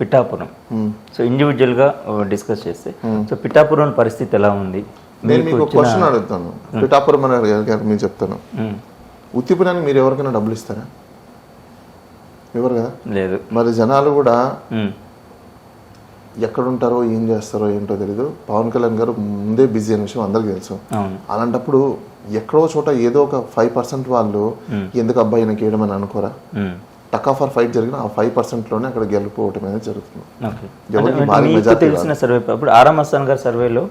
Pithapuram. So ఇండివిజువల్గా discuss చేస్తే. So Pithapuram పరిస్థితి ఎలా ఉంది? నేను మీకు క్వశ్చన్ అడుగుతాను. పిఠాపురం అని అడిగారు మీరు చెప్తాను. ఉత్తిపురానికి మీరు ఎవరికైనా డబ్బులు ఇస్తారా? ఎవరు కదా? లేదు. మరి జనాలు కూడా మ్మ్. ఎక్కడ ఉంటారో ఏం చేస్తారో ఏంటో తెలియదు పవన్ కళ్యాణ్ గారు ముందే బిజీ అనే విషయం అందరికీ తెలుసు. అలాంటప్పుడు ఎక్కడో చోట ఏదో ఒక ఫైవ్ పర్సెంట్ వాళ్ళు ఎందుకు అబ్బాయి నాకు వేయడం అని అనుకోరా. టక్ ఆఫ్ ఆర్ ఫైట్ జరిగిన ఆ ఫైవ్ పర్సెంట్లోనే అక్కడ గెలుపుకోవటం అనేది జరుగుతుంది. తెలిసిన సర్వే అప్పుడు ఆరామ్ అస్సాన్ గారి సర్వేలో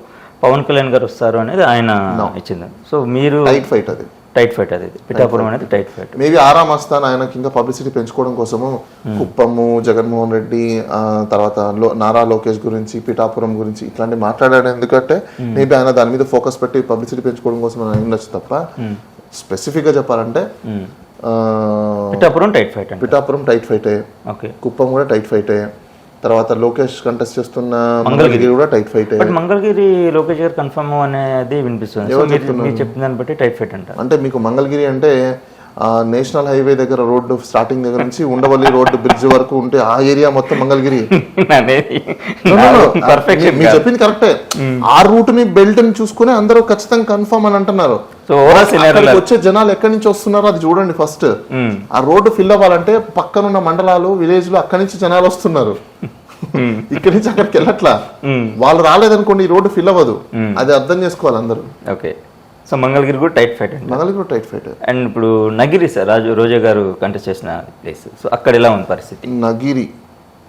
పవన్ కళ్యాణ్ గారు వస్తారు అనేది ఆయన ఇచ్చింది. సో మీరు టైట్ ఫైట్ అది. టైట్ ఫైట్ అది. పిఠాపురం అనేది టైట్ ఫైట్ మేబీ ఆరామ్ అస్థాన్ ఆయనకి ఇంకా పబ్లిసిటీ పెంచుకోవడం కోసము కుప్పము జగన్మోహన్ రెడ్డి తర్వాత నారా లోకేష్ గురించి పిఠాపురం గురించి ఇట్లాంటి మాట్లాడాడు. ఎందుకంటే మేబీ ఆయన దాని మీద ఫోకస్ పెట్టి పబ్లిసిటీ పెంచుకోవడం కోసం ఆయన ఉండొచ్చు తప్ప స్పెసిఫిక్గా చెప్పాలంటే Pithapuram tight fight Pithapuram tight ఫైటే okay. Kuppam కూడా టైట్ ఫైటే తర్వాత లోకేష్ కంటెస్ట్ చేస్తున్న మంగళగిరి. కూడా టైట్ ఫైటే బట్ మంగళగిరి లోకేష్ గారు కన్ఫర్మ్ అనేది వినిపిస్తుంది. మీరు చెప్పిన దాన్ని బట్టి టైట్ ఫైట్ అంటారు. అంటే మీకు మంగళగిరి అంటే ఆ, నేషనల్ హైవే దగ్గర రోడ్డు స్టార్టింగ్ దగ్గర నుంచి ఉండవల్లి రోడ్డు బ్రిడ్జ్ వరకు ఉంటే ఆ ఏరియా మొత్తం మంగళగిరి. మీరు చెప్పింది కరెక్టే ఆ రూట్ని బెల్ట్ని చూసుకుని అందరూ ఖచ్చితంగా కన్ఫర్మ్ అని అంటున్నారు. సో వచ్చే జనాలు ఎక్కడి నుంచి వస్తున్నారో అది చూడండి ఫస్ట్ ఆ రోడ్డు ఫిల్ అవ్వాలంటే పక్కనున్న మండలాలు విలేజ్లో అక్కడి నుంచి జనాలు వస్తున్నారు. ఇక్కడి నుంచి అక్కడికి వెళ్ళట్లా. వాళ్ళు రాలేదనుకోండి ఈ రోడ్డు ఫిల్ అవ్వదు. అది అర్థం చేసుకోవాలి అందరూ. ఓకే. సో మంగళగిరి కూడా టైట్ ఫైట్ అండి. మంగళగిరి కూడా టైట్ ఫైట్ అండ్ ఇప్పుడు నగిరి సార్ రాజు రోజా గారు కంటెస్ట్ చేసిన ప్లేస్ సో అక్కడ ఎలా ఉంది పరిస్థితి? Nagari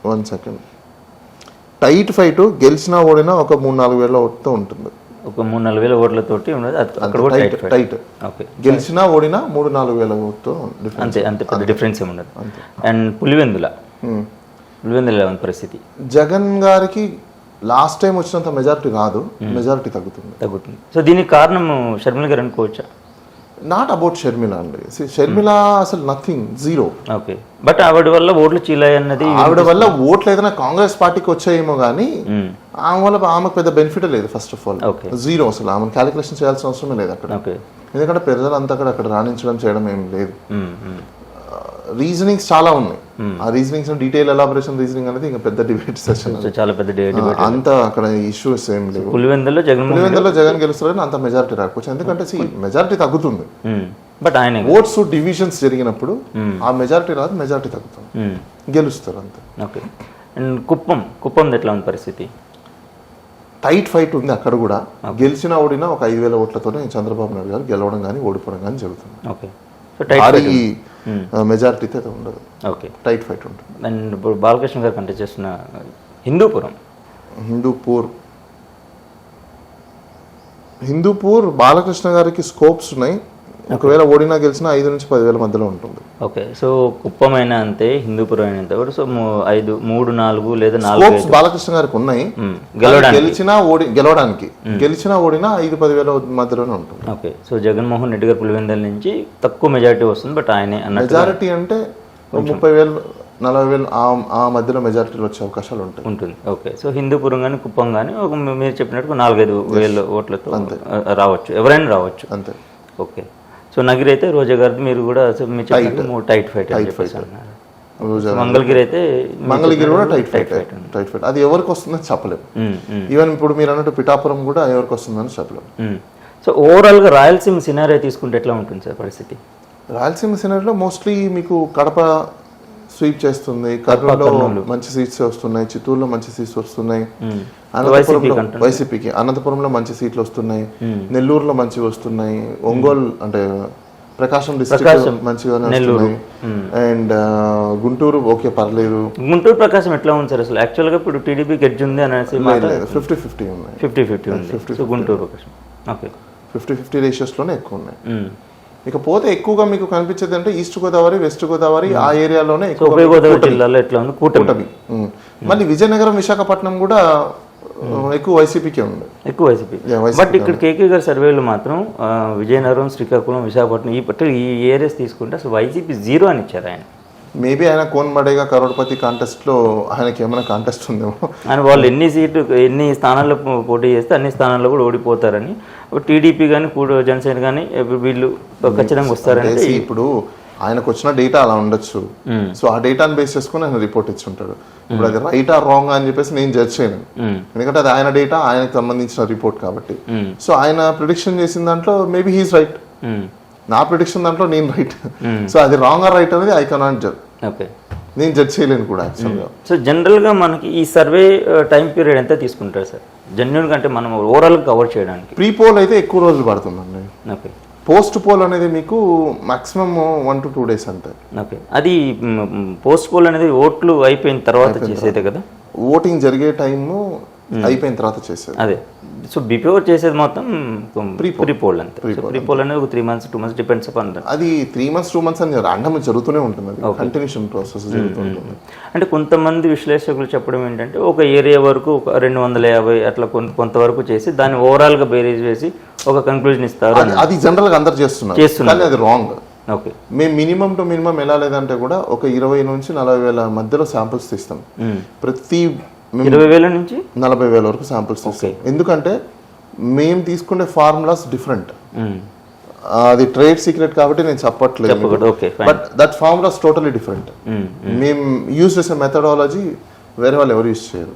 one second tight fight గెలిచినా ఓడినా ఒక మూడు నాలుగు వేల ఓటుతో ఉంటుంది. ఒక మూడు నాలుగు వేల ఓట్లతోటి ఉన్నది. అక్కడ కూడా టైట్ ఓకే గెలిచినా ఓడినా మూడు నాలుగు వేల ఓటుతో డిఫరెన్స్ అంతే అంతే పెద్ద డిఫరెన్స్ ఏమి ఉండదు. అండ్ పులివెందుల. పులివెందుల ఎలా ఉంది పరిస్థితి. జగన్ గారికి లాస్ట్ టైం వచ్చినంత మెజారిటీ రాదు మెజారిటీ తగ్గుతుంది. తగ్గుతుంది. సో దీనికి కారణం షర్మిల గారు అనుకోవచ్చా? నాట్ అబౌట్ షర్మిల అండి. షర్మిల అసలు నథింగ్ జీరో ఓకే బట్ ఆవిడ వల్ల ఓట్లు చీలాయి అన్నది ఆవిడ వల్ల ఓట్లు ఏదైనా కాంగ్రెస్ పార్టీకి వచ్చాయేమో కానీ మ్మ్. ఆమె వల్ల ఆమెకు పెద్ద బెనిఫిట్ లేదు ఫస్ట్ ఆఫ్ ఆల్. జీరో అసలు. ఆమె క్యాలిక్యులేషన్ చేయాల్సిన అవసరమే లేదు అక్కడ. ఎందుకంటే ప్రజలంతా అక్కడ అక్కడ రాణించడం చేయడం ఏం లేదు. మ్మ్, మ్మ్. రీజనింగ్స్ చాలా ఉన్నాయి. ఆ రీజనింగ్స్ డీటెయిల్ ఎలాబరేషన్ రీజనింగ్ అనేది ఇంకా పెద్ద డిబేట్ సెషన్ చాలా పెద్ద డిబేట్ అంత అక్కడ ఇష్యూస్ ఏం లేవు. పులివెందుల్లో జగన్మోహన్ పులివెందులో జగన్ గెలుస్తారని అంత మెజారిటీ రాకపోవచ్చు. ఎందుకంటే మెజారిటీ తగ్గుతుంది. బట్ ఆయన ఓట్స్ డివిజన్స్ జరిగినప్పుడు ఆ మెజారిటీ రాదు మెజారిటీ తగ్గుతుంది. గెలుస్తారు అంతే. ఓకే అండ్ కుప్పం కుప్పం ఎట్లా ఉంది పరిస్థితి? టైట్ ఫైట్ ఉంది అక్కడ కూడా. గెలిచినా ఓడినా ఒక ఐదు వేల ఓట్లతోనే చంద్రబాబు నాయుడు గారు గెలవడం కానీ ఓడిపోవడం కానీ జరుగుతుంది. ఓకే. భారీ మెజారిటీతో అయితే ఉండదు. ఓకే. టైట్ ఫైట్ ఉంటుంది. అండ్ ఇప్పుడు బాలకృష్ణ గారు కంటెస్ట్ చేస్తున్న హిందూపురం. హిందూపూర్. హిందూపూర్ బాలకృష్ణ గారికి స్కోప్స్ ఉన్నాయి. ఒకవేళ ఓడినా గెలిచినా ఐదు నుంచి పదివేల మధ్యలో ఉంటుంది. ఓకే సో కుప్పం అయినా అంతే హిందూపురం కూడా సో ఐదు మూడు నాలుగు లేదా నాలుగు బాలకృష్ణ గారికి ఉన్నాయి. గెలిచినా ఓడి గెలవడానికి. గెలిచినా ఓడినా ఐదు పదివేల మధ్యలోనే ఉంటుంది. ఓకే సో జగన్మోహన్ రెడ్డి గారు పులివెందల నుంచి తక్కువ మెజారిటీ వస్తుంది బట్ ఆయనే మెజారిటీ అంటే ముప్పై వేలు నలభై వేలు ఆ ఆ మధ్యలో మెజారిటీలో వచ్చే అవకాశాలు ఉంటాయి. ఉంటుంది. ఓకే సో హిందూపురం కానీ కుప్పం కానీ ఒక మీరు చెప్పినట్టు నాలుగైదు వేల ఓట్లతో రావచ్చు. ఎవరైనా రావచ్చు. అంతే. ఓకే. సో నగిరి అయితే రోజా గారిది మీరు కూడా మీరు చెప్పినట్టు టైట్ ఫైట్ అని చెప్పేసి అన్నారు. మంగళగిరి అయితే మంగళగిరి కూడా టైట్ ఫైట్ టైట్ ఫైట్ అది ఎవరికి వస్తుందని చెప్పలేము ఈవెన్ ఇప్పుడు మీరు అన్నట్టు పిఠాపురం కూడా ఎవరికి వస్తుందని చెప్పలేము. సో ఓవరాల్గా రాయలసీమ సినారియో తీసుకుంటే ఎట్లా ఉంటుంది సార్ పరిస్థితి? రాయలసీమ సినరీలో మోస్ట్లీ మీకు కడప స్వీప్ చేస్తుంది కర్నూలులో మంచి సీట్స్ వస్తున్నాయి చిత్తూరులో మంచి సీట్స్ వస్తున్నాయి. అనంతపురంలో వైసీపీకి అనంతపురంలో మంచి సీట్లు వస్తున్నాయి. నెల్లూరులో మంచి వస్తున్నాయి. ఒంగోలు అంటే ప్రకాశం డిస్ట్రిక్ట్ మంచిగానే వస్తున్నాయి. అండ్ గుంటూరు ఓకే పర్లేదు. గుంటూరు ప్రకాశం ఎట్లా ఉంది సార్ అసలు? యాక్చువల్గా ఇప్పుడు టీడీపీ గెడ్జ్ ఉంది అనేసి ఫిఫ్టీ ఫిఫ్టీ ఉన్నాయి. ఫిఫ్టీ ఫిఫ్టీ ఉంది. Guntur Prakasam. Okay. Fifty fifty రేషియోస్లోనే ఎక్కువ ఉన్నాయి. ఇక పోతే ఎక్కువగా మీకు కనిపించేది అంటే ఈస్ట్ గోదావరి వెస్ట్ గోదావరి ఆ ఏరియాలోనే జిల్లాలో ఎట్లా ఉంది? కూటమి కూటమి ఉమ్. మళ్ళీ విజయనగరం విశాఖపట్నం కూడా ఆ, ఎక్కువ వైసీపీకే ఉంది. ఎక్కువ వైసీపీ. బట్ ఇక్కడ కేకే గారి సర్వేలు మాత్రం ఆ, విజయనగరం శ్రీకాకుళం విశాఖపట్నం ఈ పట్టు ఈ ఏరియాస్ తీసుకుంటే అసలు వైసీపీ జీరో అని ఇచ్చారు ఆయన. మేబీ ఆయన కోన్ మడేగా కరోడ్పతి కాంటెస్ట్లో ఆయనకి ఏమైనా కాంటెస్ట్ ఉందేమో. అని వాళ్ళు ఎన్ని సీట్లు ఎన్ని స్థానాల్లో పోటీ చేస్తే అన్ని స్థానాల్లో కూడా ఓడిపోతారని. టీడీపీ కానీ కూడా జనసేన కానీ వీళ్ళు ఖచ్చితంగా see, ఇప్పుడు ఆయనకు వచ్చిన డేటా అలా ఉండొచ్చు. సో ఆ డేటాని బేస్ చేసుకుని ఆయన రిపోర్ట్ ఇచ్చి ఉంటాడు ఇప్పుడు అది రైట్ ఆర్ రాంగ్ అని చెప్పేసి నేను జడ్జ్ చేయను. ఎందుకంటే అది ఆయన డేటా ఆయనకు సంబంధించిన రిపోర్ట్ కాబట్టి. సో ఆయన ప్రిడిక్షన్ చేసిన దాంట్లో మేబీ హీస్ రైట్. నా ప్రిడిక్షన్ దాంట్లో నేను రైట్ సో అది రాంగ్ ఆర్ రైట్ అనేది ఐ కెనాట్ జడ్జ్ ఓకే. నేను జడ్జ్ చేయలేను కూడా యాక్చువల్గా సో జనరల్గా మనకి ఈ సర్వే టైం పీరియడ్ ఎంత తీసుకుంటారు సార్? జెన్యున్గా అంటే మనం ఓవరాల్గా కవర్ చేయడానికి. ప్రీ పోల్ అయితే ఎక్కువ రోజులు పడుతుందండి. ఓకే. పోస్ట్ పోల్ అనేది మీకు maximum one to two days అంతే. ఓకే. అది పోస్ట్ పోల్ అనేది ఓట్లు అయిపోయిన తర్వాత చేసేదే కదా? ఓటింగ్ జరిగే టైము అయిపోయిన తర్వాత చేసేది. అదే. సో బిఫోర్ చేసేది మొత్తం Pre-poll. ప్రీ పోల్ అంతే. ప్రీ పోల్ అనేది ఒక three months two months depends upon అది త్రీ మంత్స్ టూ మంత్స్ అని ర్యాండమ్ జరుగుతూనే ఉంటుంది అది. కంటిన్యూషన్ ప్రాసెస్ జరుగుతుంటుంది అంటే కొంతమంది విశ్లేషకులు చెప్పడం ఏంటంటే ఒక ఏరియా వరకు ఒక రెండు వందల యాభై అట్లా కొంత కొంతవరకు చేసి దాన్ని ఓవరాల్గా బేరీజ్ వేసి ఒక కన్క్లూజన్ ఇస్తారు అది- అది జనరల్గా అందరు చేస్తున్నారు. చేస్తున్నారు. అది రాంగ్ ఓకే మేము మినిమం టు మినిమం ఎలా లేదంటే కూడా ఒక ఇరవై నుంచి నలభై వేల మధ్యలో శాంపిల్స్ తీస్తాం. ప్రతి మేము ఇరవై వేల నుంచి? నలభై వేల వరకు శాంపిల్స్ తీస్తాం ఎందుకంటే మేము తీసుకునే ఫార్ములాస్ డిఫరెంట్. అది ట్రేడ్ సీక్రెట్ కాబట్టి నేను చెప్పట్లేదు but that formulas totally different మేము యూజ్ చేసే మెథడాలజీ వేరే వాళ్ళు ఎవరు యూజ్ చేయరు.